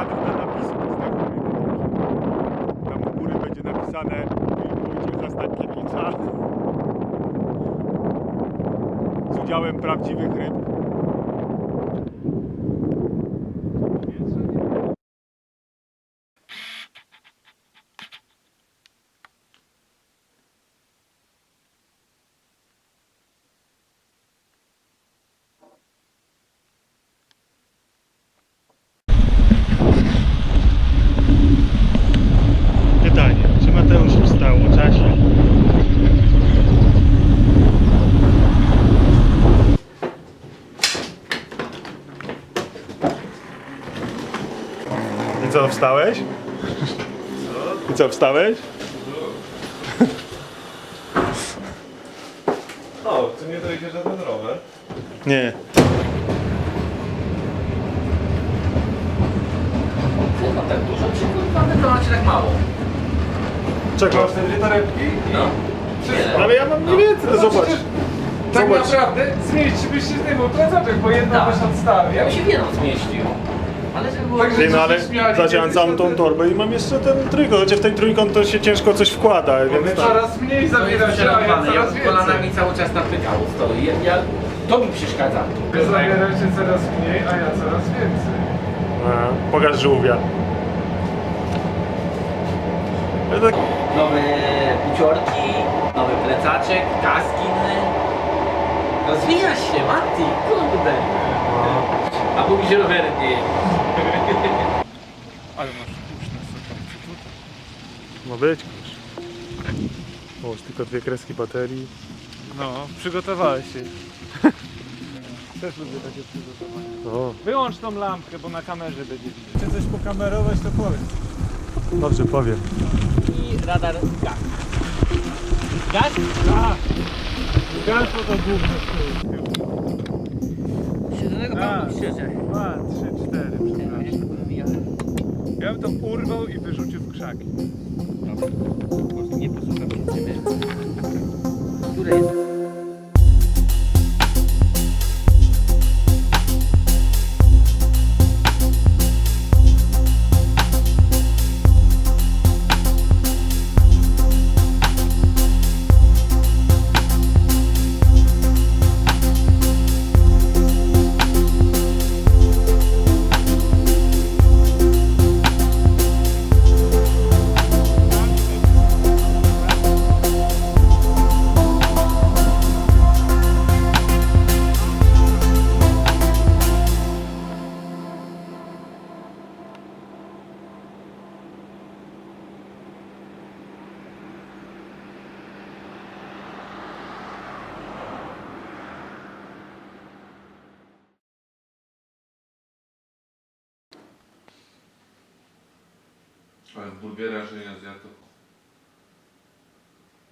kadr na napisy to znakomicie. Tam u góry będzie napisane Wojciecha Stankiewicza z udziałem prawdziwych ryb. Pytanie, czy Mateusz wstał o czasie? I co, wstałeś? I co, wstałeś? O, tu nie dojdzie żaden rower. Nie. Kurwa, tak dużo czy kurwa wy to macie tak mało? Czego? Masz te dwie torebki? No. Wszystko. Ale ja mam mniej więcej, No zobacz. przecież Tak Zobacz. naprawdę zmieściłbyś się z tym plecaczek, bo jedno Tak. byś odstawił. Ja bym się w jedną zmieścił. Ale żeby było... Także- Ty, no ale się to tą torbę i mam jeszcze ten trójkąt, chociaż w ten trójkąt to się ciężko coś wkłada, więc tak. coraz mniej zabierasz się, a ja ja coraz z więcej. kolanami cały czas na pytału stoi. Ja, ja, to mi przeszkadza. Wy zabieracie coraz mniej, a ja coraz więcej. A, pokaż żółwia. Ale tak, Nowe buciorki, nowy plecaczek, kask inny. Rozwijasz się, Mati, kurde. A mówi, że rowerem nie. Ale masz puszne super. ma być. O, już tylko dwie kreski baterii. No, przygotowałeś się. Też lubię takie przygotowanie. O, Wyłącz tą lampkę, bo na kamerze będzie widać. Czy coś pokamerować, to powiedz. dobrze powiem. I radar gaz. Gaz? A! Gaz to to główne Szczerze. Dwa, trzy, cztery, przepraszam. Ja bym to urwał i wyrzucił w krzaki. Po prostu nie posłucham się ciebie. Które jest?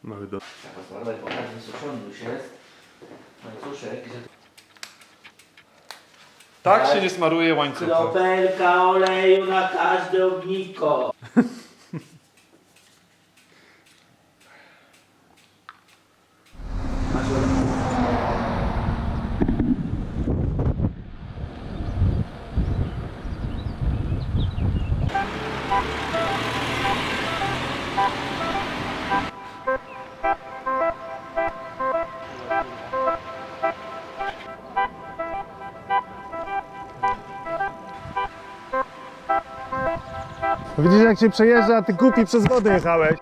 Mały do... Tak, bo tak wysuszony już jest. Łańcuszek, że Tak się nie smaruje łańcucha. Kropelka oleju na każde ogniko. Jak się przejeżdża, a ty głupi przez wodę jechałeś.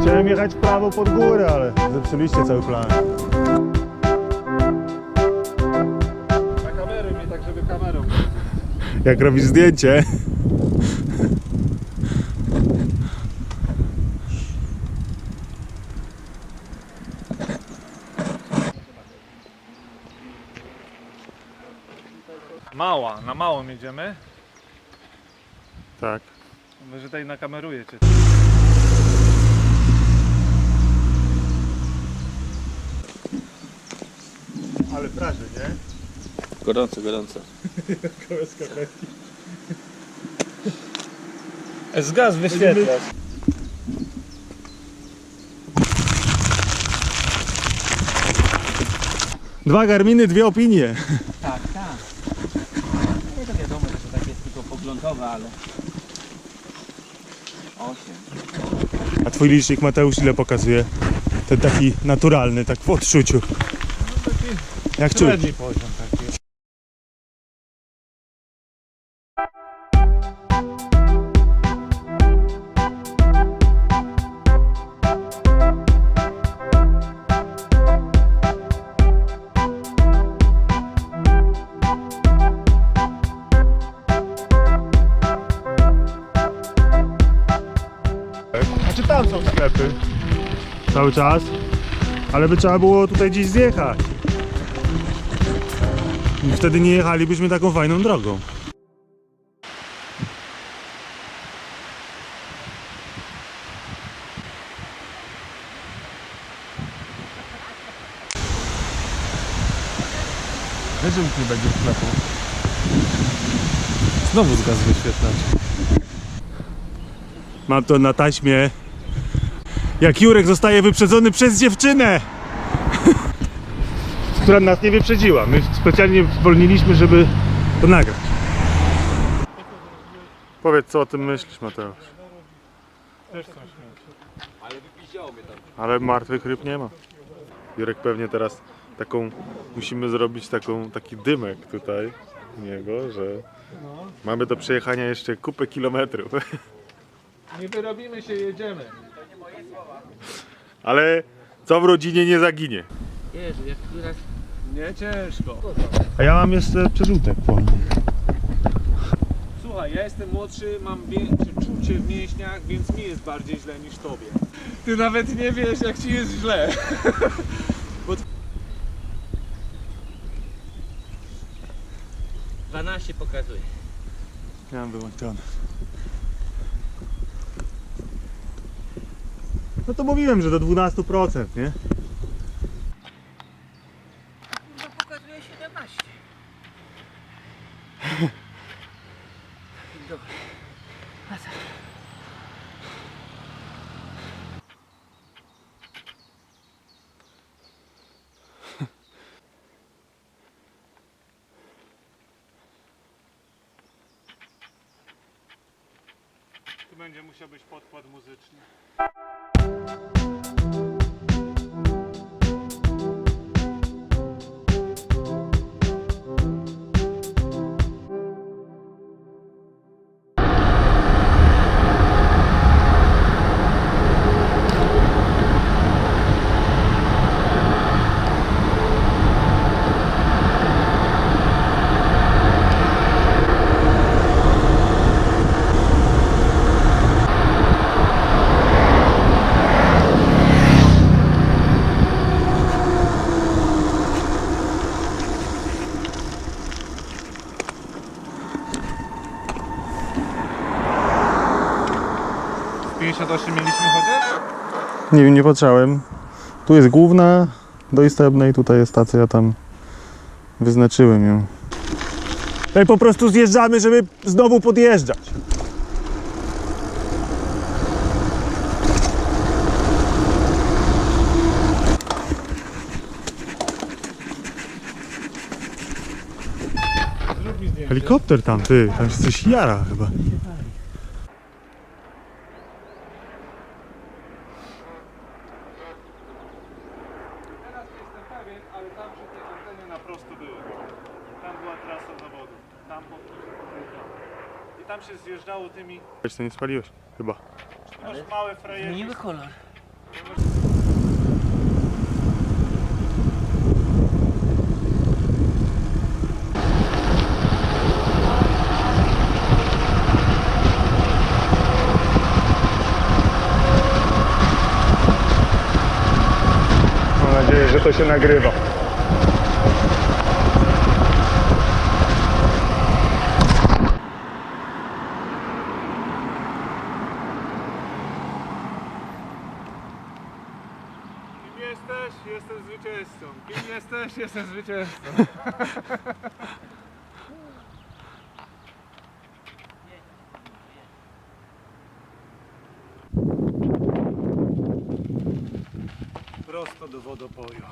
Chciałem jechać w prawo pod górę, ale zepsuliście cały plan. Na kamerę mnie tak, żeby kamerą. Jak robisz zdjęcie. tam jedziemy? Tak. Może tutaj nakameruję cię. Ale praży, nie? Gorąco, gorąco. Kołes kamerki. Z gaz wyświetlasz. Dwa garminy, dwie opinie. Tak, tak tak poglądowe, ale... Osiem. A twój licznik Mateusz ile pokazuje? Ten taki naturalny, tak w odczuciu. Jak czuć? Średni poziom taki. Cały czas. Ale by trzeba było tutaj gdzieś zjechać. I wtedy nie jechalibyśmy taką fajną drogą. Wiesz, że nie będzie sklepu. Znowu zgasł wyświetlacz. Mam to na taśmie. Jak Jurek zostaje wyprzedzony przez dziewczynę! Która nas nie wyprzedziła. My specjalnie zwolniliśmy, żeby to nagrać. Powiedz, co o tym myślisz, Mateusz? Też są śmieci. Ale martwych ryb nie ma. Jurek pewnie teraz taką, musimy zrobić taką, taki dymek tutaj u niego, że mamy do przejechania jeszcze kupę kilometrów. Nie wyrobimy się, jedziemy. Ale co w rodzinie nie zaginie. Jezu, jak teraz... Nie ciężko. A ja mam jeszcze przerzutek po Słuchaj, ja jestem młodszy, mam większe czucie w mięśniach, więc mi jest bardziej źle niż tobie. Ty nawet nie wiesz, jak ci jest źle. 12 pokazuje. Ja mam wyłączone. No to mówiłem, że do 12%, nie? No pokazuje 17. Dobra. A co? Tu będzie musiał być podkład muzyczny. Z 58 mieliśmy chociaż? Nie, nie patrzałem. Tu jest główna do Istebnej, tutaj jest stacja, tam wyznaczyłem ją. Tutaj po prostu zjeżdżamy, żeby znowu podjeżdżać. Helikopter tam, ty, tam się coś jara chyba. Teraz nie jestem pewien, ale tam przy tej antenie na prosto były. Tam była trasa zawodów. Tam po I tam się zjeżdżało tymi... Weź to nie spaliłeś, chyba. Masz małe frajerki. Zmieniły kolor. Mam nadzieję, że to się nagrywa. Prosto do wodopoju.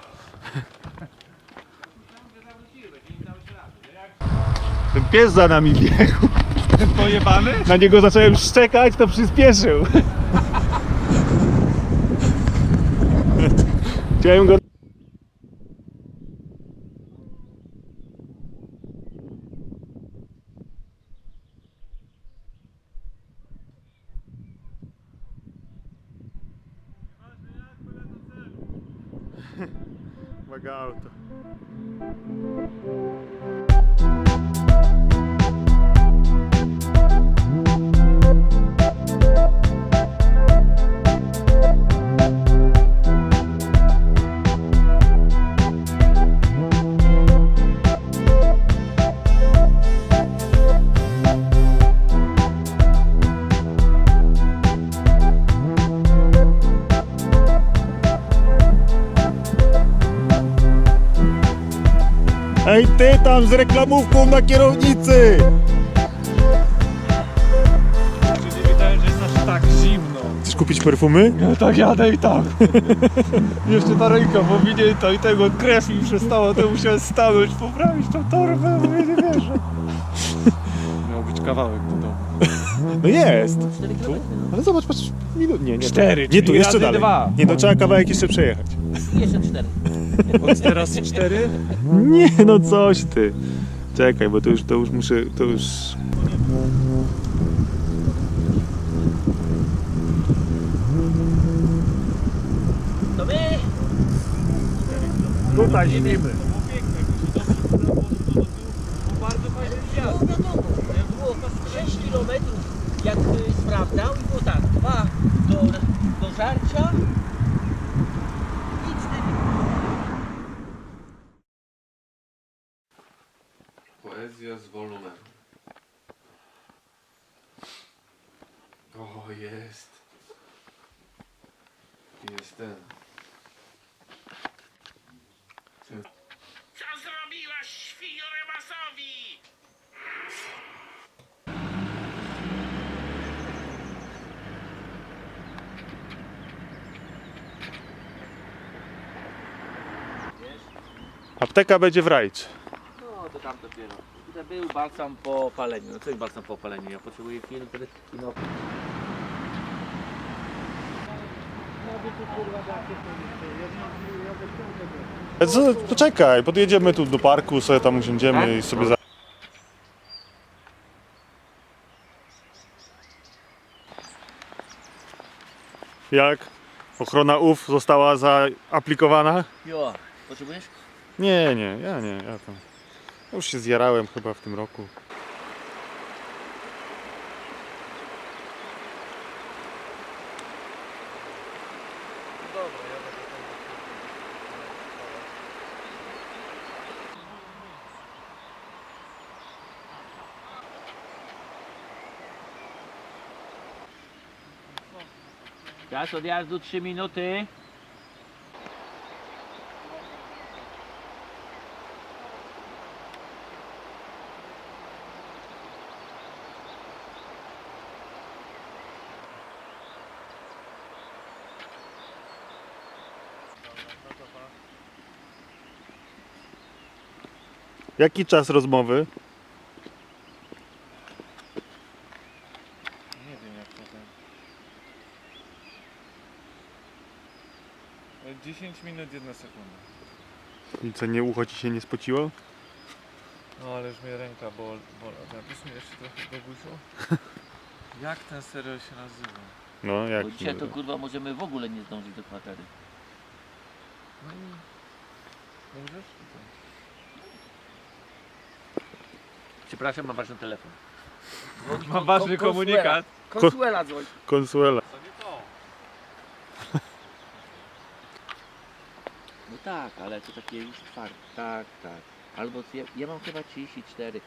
Ten pies za nami biegł. Ten pojebany? Na niego zacząłem szczekać, to przyspieszył. Chciałem go ty tam z reklamówką na kierownicy! Ludzie nie wiedziałem, że jest aż tak zimno. Chcesz kupić perfumy? Ja tak jadę i tak. Jeszcze ta ręka powinięta i tego krew mi przestało, to musiałem stanąć, poprawić tą torbę, bo ja nie wierzę. Miał być kawałek do domu. No jest! 4 km. Ale zobacz, patrz, minut, nie, nie. Cztery, Nie tu, czyli jeszcze razy dalej. dwa. Nie, to trzeba kawałek jeszcze przejechać. Jeszcze 4. Od teraz cztery? Nie, no coś ty. Czekaj, bo to już, to już muszę, to już... To my! Tutaj śpimy. Bardzo fajny No wiadomo, było 6 km jak sprawdzał i było tak, dwa do, do żarcia i 4 Poezja z wolumen. O, jest. Jest ten. ten. Co zrobiłaś świnio Remasowi? Apteka będzie w rajcz. No to tam dopiero. To był balsam po paleniu. No co jest balsam po paleniu? Ja potrzebuję filtr i no. Co, poczekaj, podjedziemy tu do parku, sobie tam usiądziemy i sobie za... Jak? Ochrona UF została zaaplikowana? Jo, potrzebujesz? Nie, nie, ja nie, ja tam... Już się zjarałem chyba w tym roku. Czas odjazdu 3 minuty. Jaki czas rozmowy? Nie wiem jak to ten. 10 minut, 1 sekunda. I co, nie ucho ci się nie spociło? No ale już mnie ręka bol, bol. Napisz mi jeszcze trochę do guzu. Jak ten serial się nazywa? No, jak... Bo dzisiaj to kurwa możemy w ogóle nie zdążyć do kwatery. No i... Możesz? Przepraszam, mam ważny telefon. Mam ważny komunikat. Konsuela dzwoń. Konsuela. To nie to. No tak, ale to takie już twarde. Tak, tak. Albo ja, ja mam chyba 34.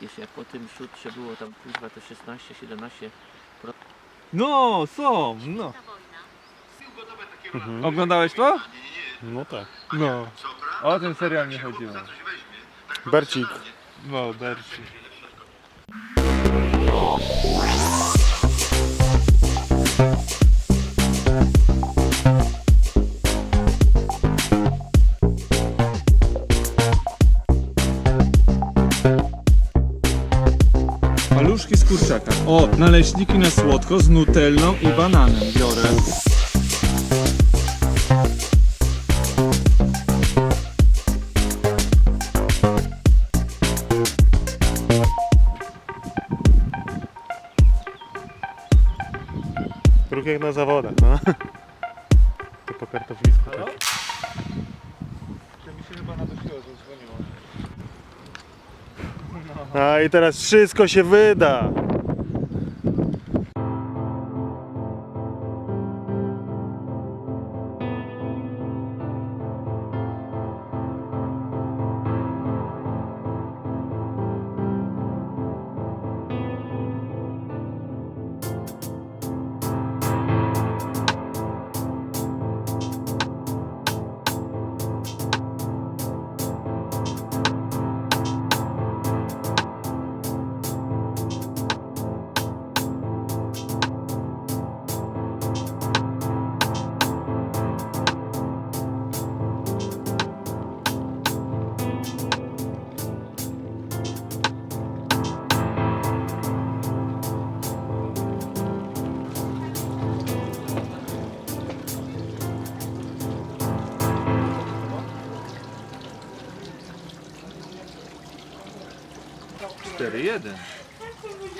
Jeszcze jak po tym szutrze było tam kurwa to 16, 17. No, są, no. Mhm. Oglądałeś to? No tak. No. O ten serial nie chodziło. Bercik. No, Berci. kurczaka. O, naleśniki na słodko z nutellą i bananem biorę. Ruch jak na zawodach, no. To po kartoflisku. Tak. Mi się chyba nadusiło, że dzwoniło. A i teraz wszystko się wyda.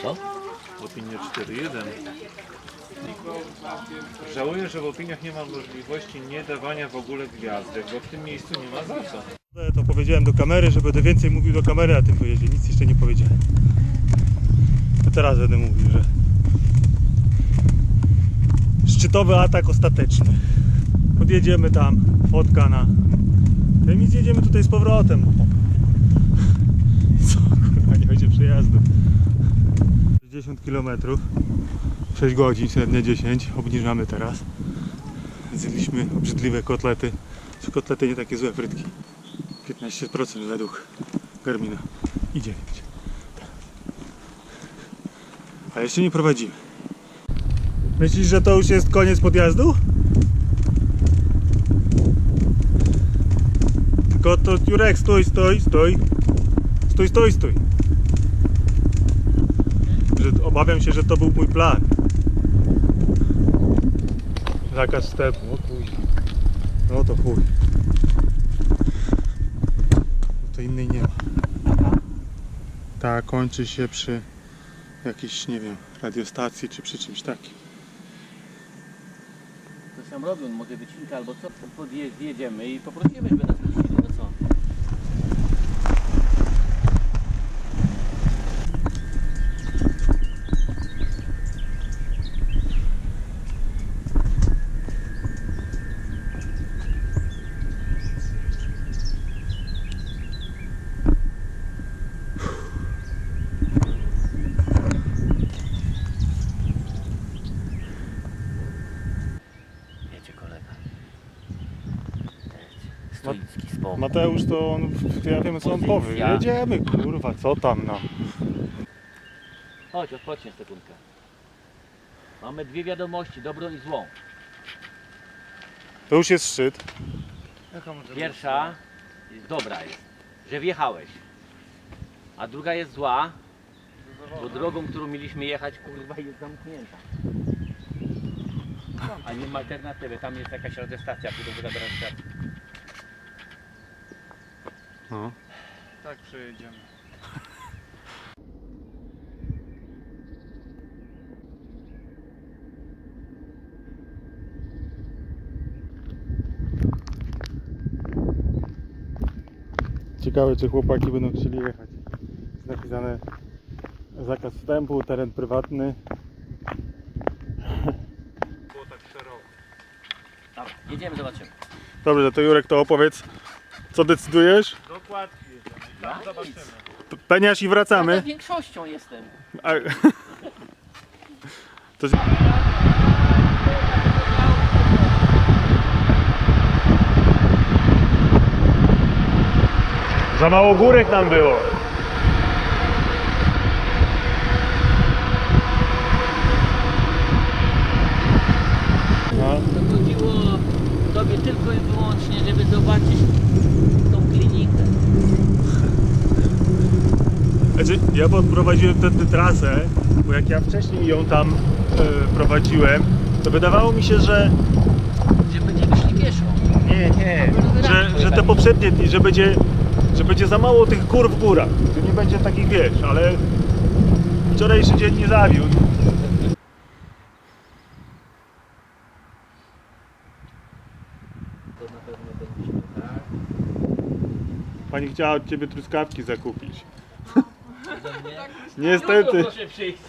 Co? Opinia 4.1. Żałuję, że w opiniach nie ma możliwości nie dawania w ogóle gwiazdek, bo w tym miejscu nie ma za co. To powiedziałem do kamery, że będę więcej mówił do kamery, a tym pojeździe nic jeszcze nie powiedziałem. To teraz będę mówił, że szczytowy atak ostateczny. Podjedziemy tam, fotka na tym i zjedziemy tutaj z powrotem. Co kurwa, nie będzie przejazdu. 60 km, 6 godzin, średnie 10, obniżamy teraz. Zjedliśmy obrzydliwe kotlety, czy kotlety nie takie złe frytki. 15% według Garmina i 9. A jeszcze nie prowadzimy. Myślisz, że to już jest koniec podjazdu? Tylko to Jurek, stój, stój, stój. Stój, stój, stój. Obawiam się, że to był mój plan. Zakaz wstępu, o chuj. No to chuj. To innej nie ma. Ta kończy się przy jakiejś, nie wiem, radiostacji czy przy czymś takim. To sam robią, mogę wycinkę albo co, podjedziemy i poprosimy, żeby nas Mateusz to on, ja wiem co on powie. Jedziemy, kurwa, co tam no. Chodź, odpocznij sekundkę. Mamy dwie wiadomości, dobrą i złą. To już jest szczyt. Pierwsza jest dobra jest, że wjechałeś. A druga jest zła, bo drogą, którą mieliśmy jechać, kurwa, jest zamknięta. A nie ma alternatywy, tam jest jakaś radiostacja, którą zabrać stację. No. Tak przejedziemy. Ciekawe czy chłopaki będą chcieli jechać. Jest napisane zakaz wstępu, teren prywatny. Było tak szeroko. Dobra, jedziemy, zobaczymy. Dobrze, to Jurek to opowiedz. Co decydujesz? Tam zobaczymy. Peniasz i wracamy. Ja większością jestem. A... To... Za mało górek nam było. No. To chodziło tobie tylko i wyłącznie, żeby zobaczyć tą klinikę. Znaczy, Znaczy, ja podprowadziłem tędy trasę, bo jak ja wcześniej ją tam e, prowadziłem, to wydawało mi się, że Gdzie będziemy szli pieszo. nie, nie, że, że te poprzednie dni, że będzie, że będzie za mało tych gór w górach, że nie będzie takich wiesz, ale wczorajszy dzień nie zawiódł. To na pewno tak? Pani chciała od ciebie truskawki zakupić. Ode mnie? Niestety. proszę przyjść.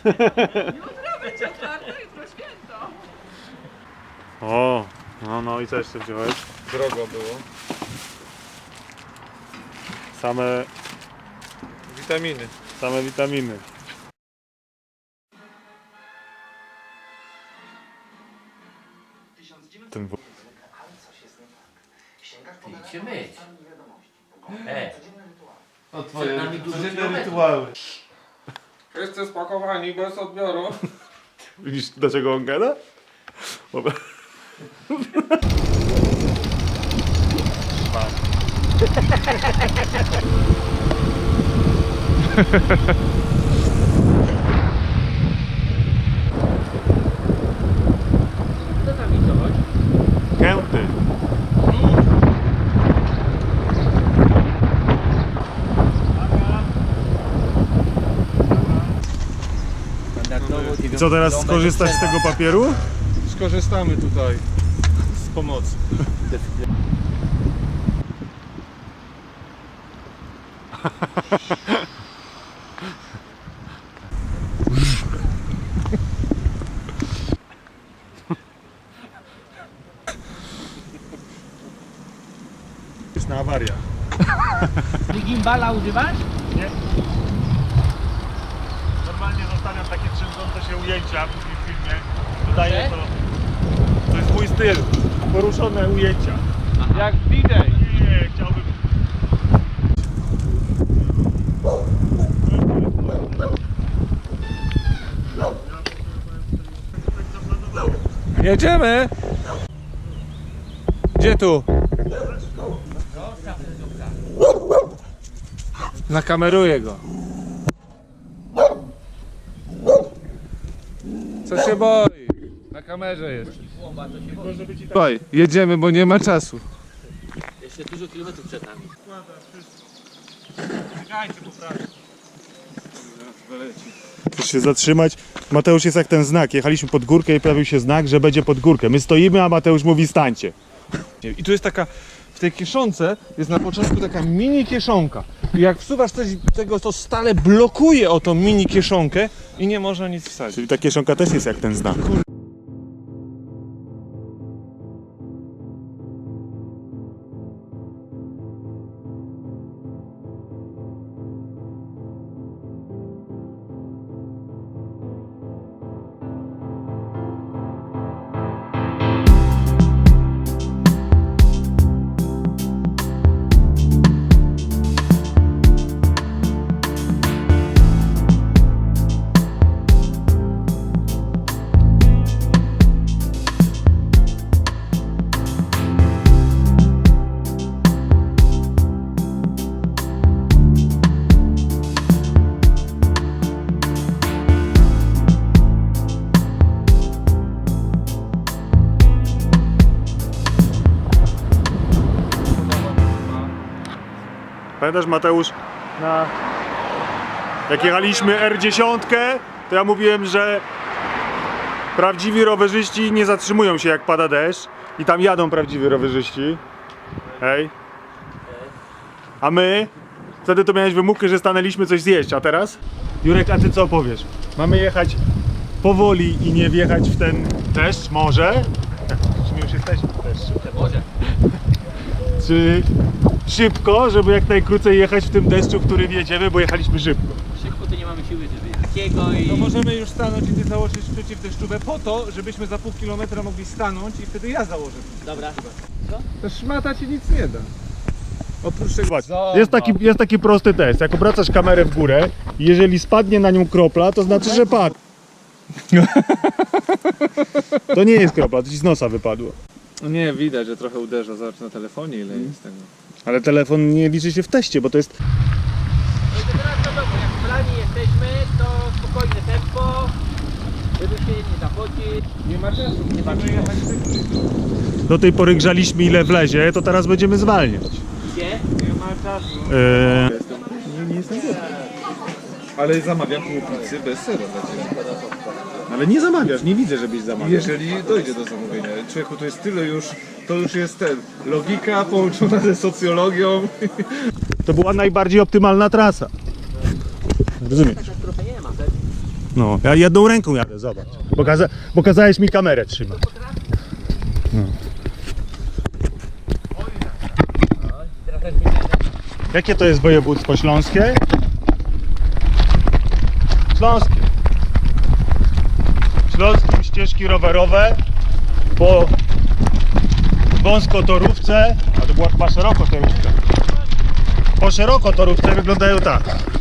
O, no, no i co jeszcze wziąłeś? Drogo było. Same, Witaminy. same witaminy. Ten w... Idźcie myć. E, Przed twoje nami dużo codzienne kilometrów. rytuały. Wszyscy spakowani bez odbioru. Widzisz dlaczego on gada? Bo... co tam i coś? Kęty. I co teraz skorzystasz z tego papieru? Skorzystamy tutaj z pomocy. Jest na awaria. Ty gimbala używasz? Normalnie zostawiam takie trzęsące się ujęcia w filmie. Dodaję to. To jest mój styl. Poruszone ujęcia. Jak D-Day. Nie, chciałbym. Jedziemy! Gdzie tu? Nakameruję go. Się boi? Na kamerze jest. Słuchaj, jedziemy, bo nie ma czasu. Jeszcze dużo kilometrów przed nami. Chcesz się zatrzymać? Mateusz jest jak ten znak. Jechaliśmy pod górkę i pojawił się znak, że będzie pod górkę. My stoimy, a Mateusz mówi stańcie. I tu jest taka, w tej kieszonce jest na początku taka mini kieszonka. I jak wsuwasz coś tego, to stale blokuje o tą mini kieszonkę i nie można nic wsadzić. Czyli ta kieszonka też jest jak ten znak. Pamiętasz Mateusz, na... jak jechaliśmy R10, to ja mówiłem, że prawdziwi rowerzyści nie zatrzymują się jak pada deszcz i tam jadą prawdziwi rowerzyści. Hej. A my? Wtedy to miałeś wymówkę, że stanęliśmy coś zjeść, a teraz? Jurek, a ty co powiesz? Mamy jechać powoli i nie wjechać w ten deszcz, może? Czy my już jesteśmy w deszczu? Może. Czy szybko, żeby jak najkrócej jechać w tym deszczu, w którym jedziemy, bo jechaliśmy szybko. Szybko to nie mamy siły, żeby takiego i... To możemy już stanąć i ty założyć przeciwdeszczówę po to, żebyśmy za pół kilometra mogli stanąć i wtedy ja założę. Dobra. Ta szmata ci nic nie da. Oprócz tego... Jest taki, jest taki prosty test. Jak obracasz kamerę w górę i jeżeli spadnie na nią kropla, to znaczy, że padł. To nie jest kropla, to ci z nosa wypadło. Nie, widać, że trochę uderza. Zobacz na telefonie ile jest tego. Ale telefon nie liczy się w teście, bo to jest... No i to teraz wiadomo, jak w planie jesteśmy, to spokojne tempo, żeby się nie zapodzić. Nie ma czasu, nie ma czasu Do tej pory grzaliśmy ile wlezie, to teraz będziemy zwalniać. Gdzie? Nie ma czasu. E, nie, nie jestem. Ale zamawiam pół bez sera ale nie zamawiasz, nie widzę, żebyś zamawiał. Jeżeli dojdzie do zamówienia. Człowieku, to jest tyle już, to już jest ten, logika połączona ze socjologią. To była najbardziej optymalna trasa. Rozumiesz? No, ja jedną ręką jadę, zobacz. Pokazałeś mi kamerę trzymać. No. Jakie to jest województwo śląskie? Śląskie. Śląskim ścieżki rowerowe po wąskotorówce, a to była chyba szerokotorówka. Po szerokotorówce wyglądają tak.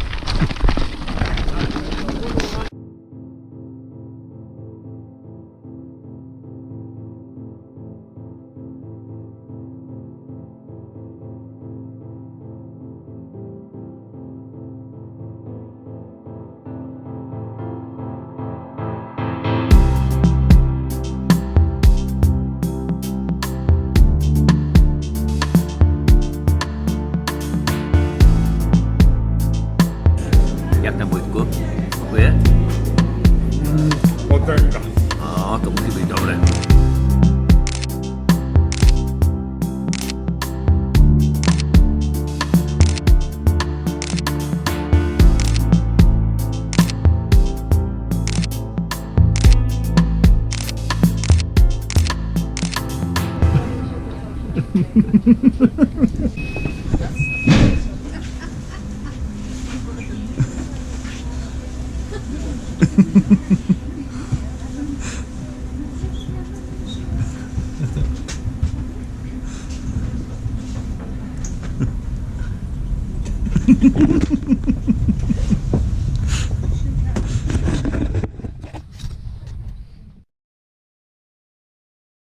약간 뭐 있고 왜? 어떨까? 아 너무 기분이 더래 Ha ha ha ha ha.